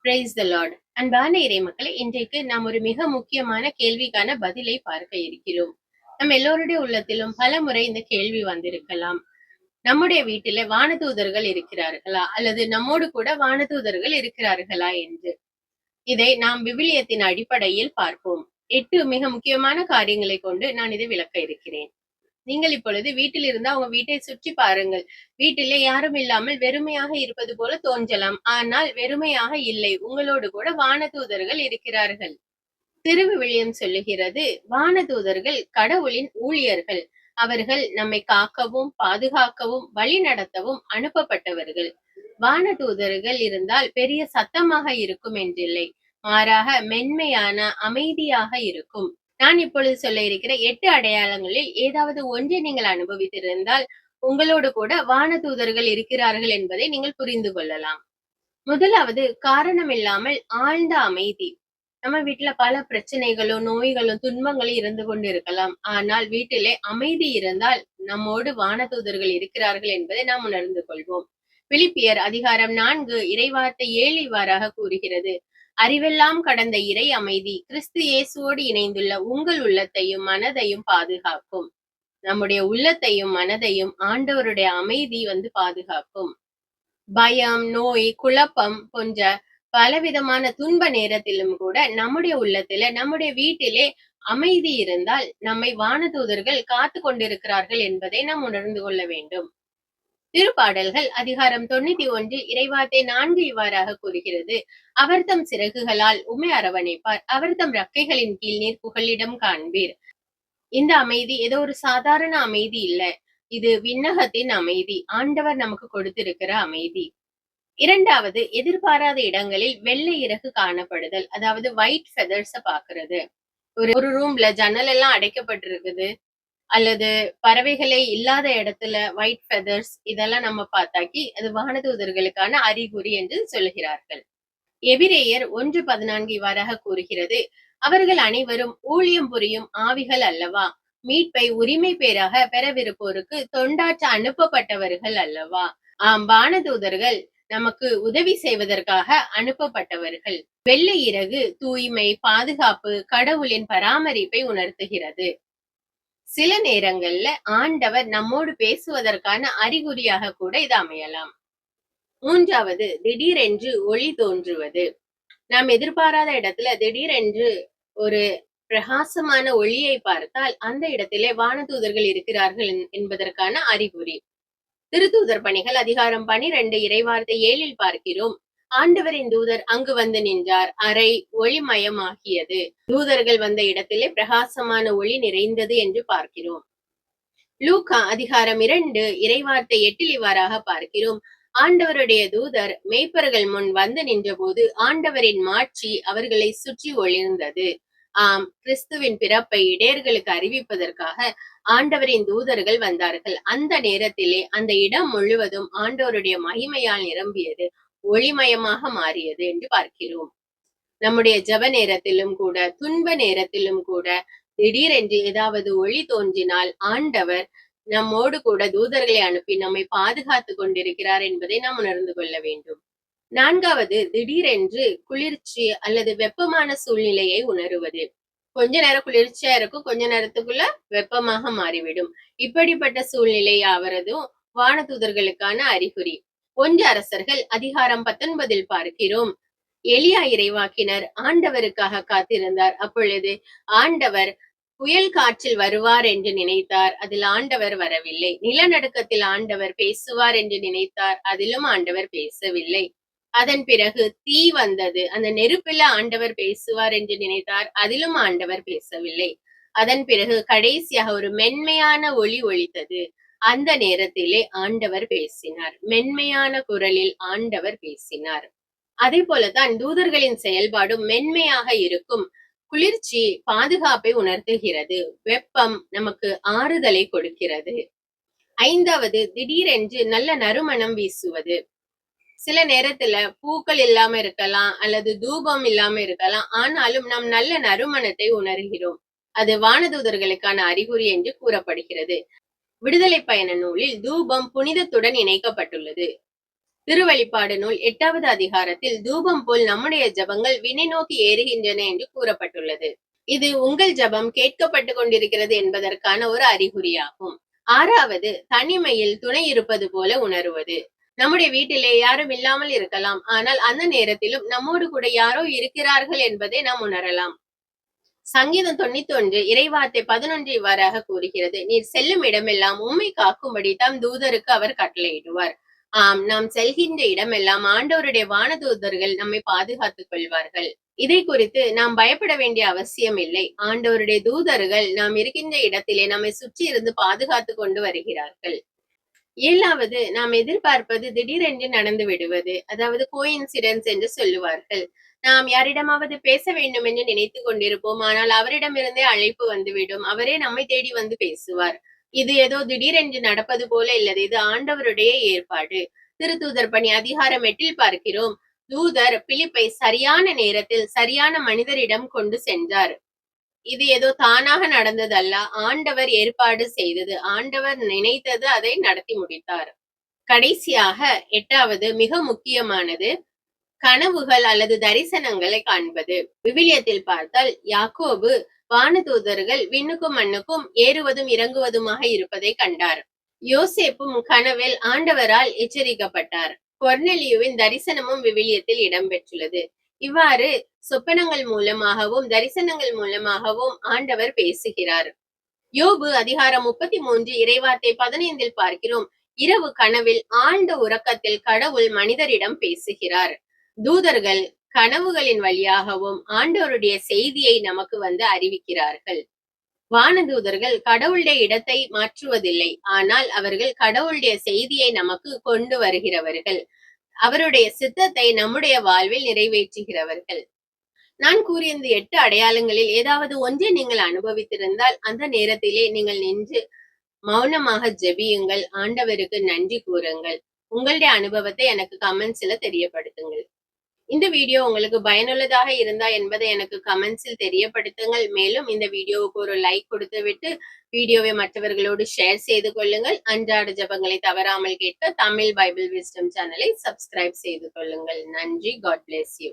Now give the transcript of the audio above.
Praise the Lord அன்பான இறை மக்களை இன்றைக்கு நாம் ஒரு மிக முக்கியமான கேள்விக்கான பதிலை பார்க்க இருக்கிறோம். நம் எல்லோருடைய உள்ளத்திலும் பல முறை இந்த கேள்வி வந்திருக்கலாம். நம்முடைய வீட்டில வானதூதர்கள் இருக்கிறார்களா? அல்லது நம்மோடு கூட வானதூதர்கள் இருக்கிறார்களா என்று. இதை நாம் விவிலியத்தின் அடிப்படையில் பார்ப்போம். எட்டு மிக முக்கியமான காரியங்களை கொண்டு நான் இதை விளக்க இருக்கிறேன். நீங்கள் இப்பொழுது வீட்டில் இருந்து அவங்க வீட்டை சுற்றி பாருங்கள். வீட்டிலே யாரும் இல்லாமல் வெறுமையாக இருப்பது போல தோன்றலாம். ஆனால் வெறுமையாக இல்லை. உங்களோடு கூட வானதூதர்கள் இருக்கிறார்கள். திருவிவிலியம் சொல்லுகிறது வானதூதர்கள் கடவுளின் ஊழியர்கள். அவர்கள் நம்மை காக்கவும் பாதுகாக்கவும் வழி நடத்தவும் அனுப்பப்பட்டவர்கள். வானதூதர்கள் இருந்தால் பெரிய சத்தமாக இருக்கும் என்றில்லை. மாறாக மென்மையான அமைதியாக இருக்கும். நான் இப்பொழுது சொல்ல இருக்கிற எட்டு அடையாளங்களில் ஏதாவது ஒன்றை நீங்கள் அனுபவித்திருந்தால் உங்களோடு கூட வானதூதர்கள் இருக்கிறார்கள் என்பதை நீங்கள் புரிந்து கொள்ளலாம். முதலாவது காரணமில்லாமல் ஆழ்ந்த அமைதி. நம்ம வீட்டுல பல பிரச்சனைகளும் நோய்களும் துன்பங்களும் இருந்து கொண்டு இருக்கலாம். ஆனால் வீட்டிலே அமைதி இருந்தால் நம்மோடு வானதூதர்கள் இருக்கிறார்கள் என்பதை நாம் உணர்ந்து கொள்வோம். பிலிப்பியர் அதிகாரம் நான்கு இறைவார்த்தை ஏழு இவ்வாறாக கூறுகிறது. அறிவெல்லாம் கடந்த இறை அமைதி கிறிஸ்து இயேசுவோடு இணைந்துள்ள உங்கள் உள்ளத்தையும் மனதையும் பாதுகாக்கும். நம்முடைய உள்ளத்தையும் மனதையும் ஆண்டவருடைய அமைதி வந்து பாதுகாக்கும். பயம் நோய் குழப்பம் போன்ற பலவிதமான துன்ப நேரத்திலும் கூட நம்முடைய உள்ளத்துல நம்முடைய வீட்டிலே அமைதி இருந்தால் நம்மை வானதூதர்கள் காத்து கொண்டிருக்கிறார்கள் என்பதை நாம் உணர்ந்து கொள்ள வேண்டும். திருப்பாடல்கள் அதிகாரம் தொண்ணூத்தி ஒன்று இறைவார்த்தை நான்கு இவ்வாறாக கூறுகிறது. அவர் தம் சிறகுகளால் உமை அரவணைப்பார். அவர் தம் ரக்கைகளின் கீழ் நீர் புகலிடம் காண்பீர். இந்த அமைதி ஏதோ ஒரு சாதாரண அமைதி இல்ல. இது விண்ணகத்தின் அமைதி. ஆண்டவர் நமக்கு கொடுத்திருக்கிற அமைதி. இரண்டாவது எதிர்பாராத இடங்களில் வெள்ளை இறகு காணப்படுதல். அதாவது ஒயிட் ஃபெதர்ஸ பாக்குறது ஒரு ஒரு ரூம்ல ஜன்னல் எல்லாம் அடைக்கப்பட்டிருக்குது. அல்லது பறவைகளே இல்லாத இடத்துல ஒயிட் ஃபெதர்ஸ் இதெல்லாம் நம்ம பார்த்தாக்கி அது வானதூதர்களுக்கான அறிகுறி என்று சொல்கிறார்கள் எபிரேயர் ஒன்று பதினான்கு இவ்வாறாக கூறுகிறது அவர்கள் அனைவரும் ஊழியம் புரியும் ஆவிகள் அல்லவா? மீட்பை உரிமை பேராக பெறவிருப்போருக்கு தொண்டாற்ற அனுப்பப்பட்டவர்கள் அல்லவா? ஆம் வானதூதர்கள் நமக்கு உதவி செய்வதற்காக அனுப்பப்பட்டவர்கள். வெள்ளை இறகு தூய்மை பாதுகாப்பு கடவுளின் பராமரிப்பை உணர்த்துகிறது. சில நேரங்கள்ல ஆண்டவர் நம்மோடு பேசுவதற்கான அறிகுறியாக கூட இது அமையலாம். மூன்றாவது திடீரென்று ஒளி தோன்றுவது. நாம் எதிர்பாராத இடத்துல திடீரென்று ஒரு பிரகாசமான ஒளியை பார்த்தால் அந்த இடத்திலே வானதூதர்கள் இருக்கிறார்கள் என்பதற்கான அறிகுறி. திருத்தூதர் பணிகள் அதிகாரம் பனிரெண்டு இறைவார்த்தை ஏழில் பார்க்கிறோம். ஆண்டவரின் தூதர் அங்கு வந்து நின்றார். அறை ஒளிமயமாகியது. தூதர்கள் வந்த இடத்திலே பிரகாசமான ஒளி நிறைந்தது என்று பார்க்கிறோம். லூகா அதிகாரம் இரண்டு இறைவார்த்தை எட்டில் இவ்வாறாக பார்க்கிறோம். ஆண்டவருடைய தூதர் மேய்ப்பர்கள் முன் வந்து நின்றபோது ஆண்டவரின் மாட்சி அவர்களை சுற்றி ஒளிர்ந்தது. ஆம் கிறிஸ்துவின் பிறப்பை இடையர்களுக்கு அறிவிப்பதற்காக ஆண்டவரின் தூதர்கள் வந்தார்கள். அந்த நேரத்திலே அந்த இடம் முழுவதும் ஆண்டவருடைய மகிமையால் நிரம்பியது. ஒளிமயமாக மாறியது என்று பார்க்கிறோம். நம்முடைய ஜப நேரத்திலும் கூட துன்ப நேரத்திலும் கூட திடீரென்று ஏதாவது ஒளி தோன்றினால் ஆண்டவர் நம்மோடு கூட தூதர்களை அனுப்பி நம்மை பாதுகாத்து கொண்டிருக்கிறார் என்பதை நாம் உணர்ந்து கொள்ள வேண்டும். நான்காவது திடீரென்று குளிர்ச்சி அல்லது வெப்பமான சூழ்நிலையை உணருவது. கொஞ்ச நேரம் குளிர்ச்சியா இருக்கும் கொஞ்ச நேரத்துக்குள்ள வெப்பமாக மாறிவிடும். இப்படிப்பட்ட சூழ்நிலை ஆவறதும் வானதூதர்களுக்கான அறிகுறி. ஒன்று அரசர்கள் அதிகாரம் பத்தொன்பதில் பார்க்கிறோம். எளியா இறைவாக்கினர் ஆண்டவருக்காக காத்திருந்தார். அப்பொழுது ஆண்டவர் புயல் காற்றில் வருவார் என்று நினைத்தார். அதில் ஆண்டவர் வரவில்லை. நிலநடுக்கத்தில் ஆண்டவர் பேசுவார் என்று நினைத்தார். அதிலும் ஆண்டவர் பேசவில்லை. அதன் பிறகு தீ வந்தது. அந்த நெருப்பில ஆண்டவர் பேசுவார் என்று நினைத்தார். அதிலும் ஆண்டவர் பேசவில்லை. அதன் பிறகு கடைசியாக ஒரு மென்மையான ஒளி ஒழித்தது அந்த நேரத்திலே ஆண்டவர் பேசினார். மென்மையான குரலில் ஆண்டவர் பேசினார். அதே போலதான் தூதர்களின் செயல்பாடும் மென்மையாக இருக்கும். குளிர்ச்சி பாதுகாப்பை உணர்த்துகிறது. வெப்பம் நமக்கு ஆறுதலை கொடுக்கிறது. ஐந்தாவது திடீரென்று நல்ல நறுமணம் வீசுவது. சில நேரத்துல பூக்கள் இல்லாம இருக்கலாம் அல்லது தூபம் இல்லாம இருக்கலாம். ஆனாலும் நாம் நல்ல நறுமணத்தை உணர்கிறோம். அது வானதூதர்களுக்கான அறிகுறி என்று கூறப்படுகிறது. விடுதலை பயண நூலில் தூபம் புனிதத்துடன் இணைக்கப்பட்டுள்ளது. திருவழிப்பாடு நூல் எட்டாவது அதிகாரத்தில் தூபம் போல் நம்முடைய ஜபங்கள் வினை நோக்கி ஏறுகின்றன என்று கூறப்பட்டுள்ளது. இது உங்கள் ஜபம் கேட்கப்பட்டு கொண்டிருக்கிறது என்பதற்கான ஒரு அறிகுறியாகும். ஆறாவது தனிமையில் துணை இருப்பது போல உணருவது. நம்முடைய வீட்டிலே யாரும் இல்லாமல் இருக்கலாம் ஆனால் அந்த நேரத்திலும் நம்மோடு கூட யாரோ இருக்கிறார்கள் என்பதை நாம் உணரலாம். சங்கீதம் தொண்ணூத்தி ஒன்று இறைவார்த்தை பதினொன்று இவ்வாறாக கூறுகிறது. நீர் செல்லும் இடமெல்லாம் உண்மை காக்கும்படி தம் தூதருக்கு அவர் கட்டளையிடுவார். ஆம் நாம் செல்கின்ற இடமெல்லாம் ஆண்டவருடைய வானதூதர்கள் நம்மை பாதுகாத்துக் கொள்வார்கள். இதை குறித்து நாம் பயப்பட வேண்டிய அவசியம் இல்லை. ஆண்டவருடைய தூதர்கள் நாம் இருக்கின்ற இடத்திலே நம்மை சுற்றி இருந்து பாதுகாத்து கொண்டு வருகிறார்கள். ஏழாவது நாம் எதிர்பார்ப்பது திடீரென்று நடந்து விடுவது. அதாவது கோயின்சிடன்ஸ் என்று சொல்லுவார்கள். நாம் யாரிடமாவது பேச வேண்டும் என்று நினைத்து கொண்டிருப்போம். ஆனால் அவரிடமிருந்தே அழைப்பு வந்துவிடும். அவரே நம்மை தேடி வந்து பேசுவார். இது ஏதோ திடீரென்று நடப்பது போல இல்லது. இது ஆண்டவருடைய ஏற்பாடு. திருத்தூதர் பணி அதிகாரம் எட்டில் பார்க்கிறோம். தூதர் பிலிப்பை சரியான நேரத்தில் சரியான மனிதரிடம் கொண்டு சென்றார். இது ஏதோ தானாக நடந்ததல்ல. ஆண்டவர் ஏற்பாடு செய்தது. ஆண்டவர் நினைத்தது அதை நடத்தி முடித்தார். கடைசியாக எட்டாவது மிக முக்கியமானது. கனவுகள் அல்லது தரிசனங்களை காண்பது. விவிலியத்தில் பார்த்தால் யாக்கோபு வானதூதர்கள் விண்ணுக்கும் மண்ணுக்கும் ஏறுவதும் இறங்குவதுமாக இருப்பதை கண்டார். யோசேப்பும் கனவில் ஆண்டவரால் எச்சரிக்கப்பட்டார். கொர்னெலியுவின் தரிசனமும் விவிலியத்தில் இடம்பெற்றுள்ளது இவ்வாறு சொப்பனங்கள் மூலமாகவும் தரிசனங்கள் மூலமாகவும் ஆண்டவர் பேசுகிறார். யோபு அதிகாரம் முப்பத்தி மூன்று இறைவார்த்தை பதினைந்தில் பார்க்கிறோம். இரவு கனவில் ஆழ்ந்த உறக்கத்தில் கடவுள் மனிதரிடம் பேசுகிறார். தூதர்கள் கனவுகளின் வழியாகவும் ஆண்டவருடைய செய்தியை நமக்கு வந்து அறிவிக்கிறார்கள். வானதூதர்கள் கடவுளுடைய இடத்தை மாற்றுவதில்லை. ஆனால் அவர்கள் கடவுளுடைய செய்தியை நமக்கு கொண்டு வருகிறவர்கள். அவருடைய சித்தத்தை நம்முடைய வாழ்வில் நிறைவேற்றுகிறவர்கள். நான் கூறிய இந்த எட்டு அடையாளங்களில் ஏதாவது ஒன்றை நீங்கள் அனுபவித்திருந்தால் அந்த நேரத்திலே நீங்கள் நின்று மௌனமாக ஜெபியுங்கள். ஆண்டவருக்கு நன்றி கூறுங்கள். உங்களுடைய அனுபவத்தை எனக்கு கமெண்ட்ஸ்ல தெரியப்படுத்துங்கள். இந்த வீடியோ உங்களுக்கு பயனுள்ளதாக இருந்தா என்பதை எனக்கு கமெண்ட்ஸில் தெரியப்படுத்துங்கள். மேலும் இந்த வீடியோவுக்கு ஒரு லைக் கொடுத்துவிட்டு வீடியோவை மற்றவர்களோடு ஷேர் செய்து கொள்ளுங்கள். அன்றாட ஜபங்களை தவறாமல் கேட்க தமிழ் பைபிள் விஸ்டம் சேனலை சப்ஸ்கிரைப் செய்து கொள்ளுங்கள். நன்றி. God place you